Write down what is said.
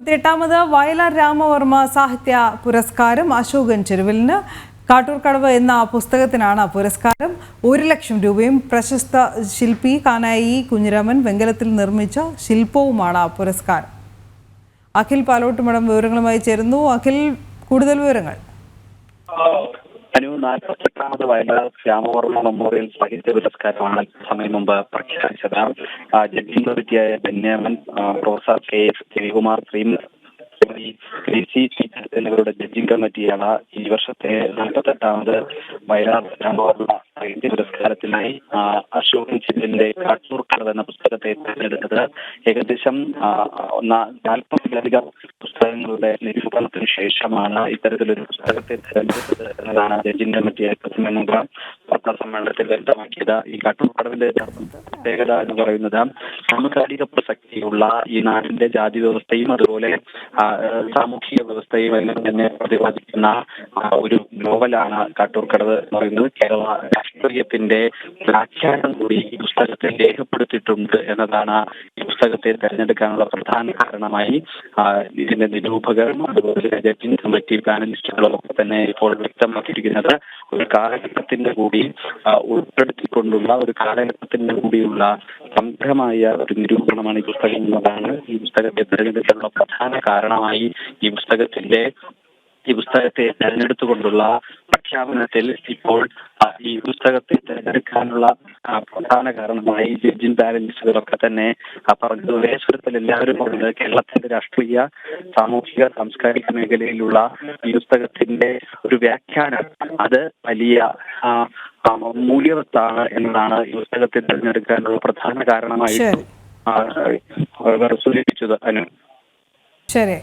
എട്ടാമത് വയലാർ രാമവർമ്മ സാഹിത്യ പുരസ്കാരം അശോകൻ ചെരുവിലിന്. കാട്ടൂർക്കടവ് എന്ന പുസ്തകത്തിനാണ് പുരസ്കാരം. ഒരു ലക്ഷം രൂപയും പ്രശസ്ത ശില്പി കാനായി കുഞ്ഞിരാമൻ വെങ്കലത്തിൽ നിർമ്മിച്ച ശില്പവുമാണ് പുരസ്കാരം. അഖിൽ പാലോട്ട് മഠം വിവരങ്ങളുമായി ചേരുന്നു. അഖിൽ കൂടുതൽ വിവരങ്ങൾ. അനു നാൽപ്പത്തെട്ടാമത് വയലാർ ശ്യാമവർമ്മ മെമ്മോറിയൽ സാഹിത്യ പുരസ്കാരമാണ് സമയം മുമ്പ് പ്രഖ്യാപിച്ചത്. Judging കമ്മിറ്റിയായ Benyamin professor K S Ravikumar Shrimati എന്നിവരുടെ ജഡ്ജിംഗ് കമ്മിറ്റിയാണ് ഈ വർഷത്തെ നാൽപ്പത്തെട്ടാമത് വയലാർ രാമവർമ്മ സാഹിത്യ പുരസ്കാരത്തിനായി അശോക് ചില്ലിന്റെ കാട്ടൂർ കടവ് എന്ന പുസ്തകത്തെ തിരഞ്ഞെടുത്തത് ഏകദേശം നാൽപ്പതിലധികം പുസ്തകങ്ങളുടെ നിരൂപണത്തിന് ശേഷമാണ് ഇത്തരത്തിലൊരു പുസ്തകത്തെ തിരഞ്ഞെടുത്തത് എന്നതാണ് ജഡ്ജിംഗ് മറ്റേ പ്രഥമ മുമ്പ് വാർത്താ സമ്മേളനത്തിൽ വ്യക്തമാക്കിയത് ഈ കാട്ടൂർക്കടവിന്റെ പ്രത്യേകത എന്ന് പറയുന്നത് സാംസ്കാരിക പ്രസക്തിയുള്ള ഈ നാടിന്റെ ജാതി വ്യവസ്ഥയും അതുപോലെ സാമൂഹിക വ്യവസ്ഥയും എല്ലാം തന്നെ പ്രതിപാദിക്കുന്ന ഒരു നോവലാണ് കാട്ടൂർക്കടവ് എന്ന് പറയുന്നത്. കേരള രാഷ്ട്രീയത്തിന്റെ വ്യാഖ്യാനം കൂടി ഈ പുസ്തകത്തിൽ രേഖപ്പെടുത്തിയിട്ടുണ്ട് എന്നതാണ് ഈ പുസ്തകത്തെ തെരഞ്ഞെടുക്കാനുള്ള പ്രധാന കാരണമായി ഇതിന്റെ നിരൂപകരും അതുപോലെ ജഡ്ജിംഗ് കമ്മിറ്റി പാനലിസ്റ്റുകളും ഒക്കെ തന്നെ ഇപ്പോൾ വ്യക്തമാക്കിയിരിക്കുന്നത്. ഒരു കാലഘട്ടത്തിന്റെ കൂടി ഉൾപ്പെടുത്തിക്കൊണ്ടുള്ള ഒരു കാലഘട്ടത്തിന്റെ കൂടിയുള്ള സമഗ്രമായ ഒരു നിരൂപണമാണ് ഈ പുസ്തകം എന്നതാണ്. ഈ പുസ്തകത്തെ തിരഞ്ഞെടുക്കാനുള്ള പ്രധാന കാരണമായി ഈ പുസ്തകത്തിന്റെ ഈ പുസ്തകത്തെ തെരഞ്ഞെടുത്തുകൊണ്ടുള്ള പ്രഖ്യാപനത്തിൽ ഇപ്പോൾ ഈ പുസ്തകത്തെ തെരഞ്ഞെടുക്കാനുള്ള പ്രധാന കാരണമായി ജഡ്ജിൻ ബാലൻസുകളൊക്കെ തന്നെ പറഞ്ഞത് ഒരേ സ്വരത്തിൽ എല്ലാവരും പറഞ്ഞത് കേരളത്തിന്റെ രാഷ്ട്രീയ സാമൂഹിക സാംസ്കാരിക മേഖലയിലുള്ള ഈ പുസ്തകത്തിന്റെ ഒരു വ്യാഖ്യാനം അത് വലിയ മൂല്യവത്താണ് എന്നതാണ് ഈ പുസ്തകത്തെ തെരഞ്ഞെടുക്കാനുള്ള പ്രധാന കാരണമായി സൂചിപ്പിച്ചത് അനു. ശരി.